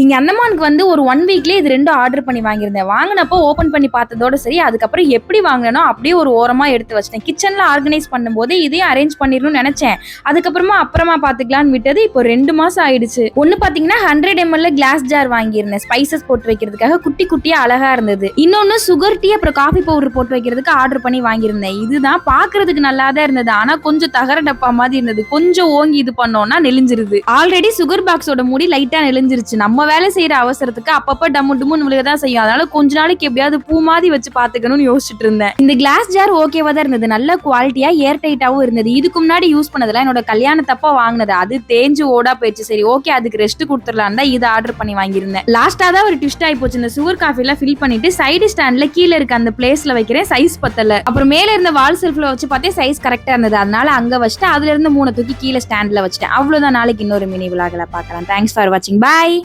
இங்க அந்தமானுக்கு வந்து ஒரு ஒன் வீக்லயே இது ரெண்டும் ஆர்டர் பண்ணி வாங்கியிருந்தேன். வாங்கினப்போ ஓபன் பண்ணி பார்த்ததோட சரி அதுக்கப்புறம் எப்படி வாங்கினோ அப்படியே ஒரு ஓரமா எடுத்து வச்சிட்டேன். கிச்சன்ல ஆர்கனைஸ் பண்ணும்போது இதையும் அரேஞ்ச் பண்ணிடணும்னு நினைச்சேன். அதுக்கப்புறமா அப்புறமா பாத்துக்கலாம்னு விட்டது. இப்போ ரெண்டு மாசம் ஆயிடுச்சு. ஒன்னு பாத்தீங்கன்னா ஹண்ட்ரட் எம்எல்ல கிளாஸ் ஜார் வாங்கியிருந்தேன். ஸ்பைசஸ் போட்டு வைக்கிறதுக்காக குட்டி குட்டியா அழகா இருந்தது. இன்னொன்னு சுகர் டீ அப்புறம் காஃபி பவுடர் போட்டு வைக்கிறதுக்கு ஆர்டர் பண்ணி வாங்கியிருந்தேன். இதுதான் பாக்குறதுக்கு நல்லா தான் இருந்தது. ஆனா கொஞ்சம் தகர டப்பா மாதிரி இருந்தது. கொஞ்சம் ஓங்கி இது பண்ணோம்னா நெளிஞ்சிருது. ஆல்ரெடி சுகர் பாக்ஸோட முடி லைட்டா நெளிஞ்சிருச்சு. நம்ம வேலை செய்யற அவசரத்துக்கு அப்பப்ப டம்மு டும்முன்னு விழுக தான் செய்யும். அதனால கொஞ்ச நாளைக்கு எப்படியாவது பூ மாதிரி வச்சு பாத்துக்கணும்னு யோசிச்சுட்டு இருந்தேன். இந்த கிளாஸ் ஜார் ஓகேவா தான் இருந்தது. நல்ல குவாலிட்டியா ஏர் டைட்டாவும் இருந்தது. இதுக்கு முன்னாடி யூஸ் பண்ணதுல என்னோட கல்யாணத்தப்ப வாங்கினது. அது தேஞ்சு ஓடா போயிடுச்சு. சரி ஓகே அதுக்கு ரெஸ்ட் கொடுத்துடலாம் தான் இதை ஆர்டர் பண்ணி வாங்கியிருந்தேன். லாஸ்டா தான் ஒரு ட்விஸ்ட் ஆகி போச்சு. இந்த சுகர் காஃபி எல்லாம் ஃபில் பண்ணிட்டு சைடு ஸ்டாண்ட்ல கீழே இருக்க அந்த பிளேஸ்ல வைக்கிறேன் சைஸ் பத்தல. அப்புறம் மேல இருந்த வால் செல்ஃப்ல வச்சு பார்த்தே சைஸ் கரெக்டா இருந்தது. அதனால அங்க வச்சுட்டு அதுல இருந்து மூணு தூக்கி கீழே ஸ்டாண்ட்ல வச்சுட்டேன். அவ்வளவுதான். நாளைக்கு இன்னொரு மினி விழாக்களை பார்க்கலாம். தேங்க்ஸ் ஃபார் வாட்சிங் பாய்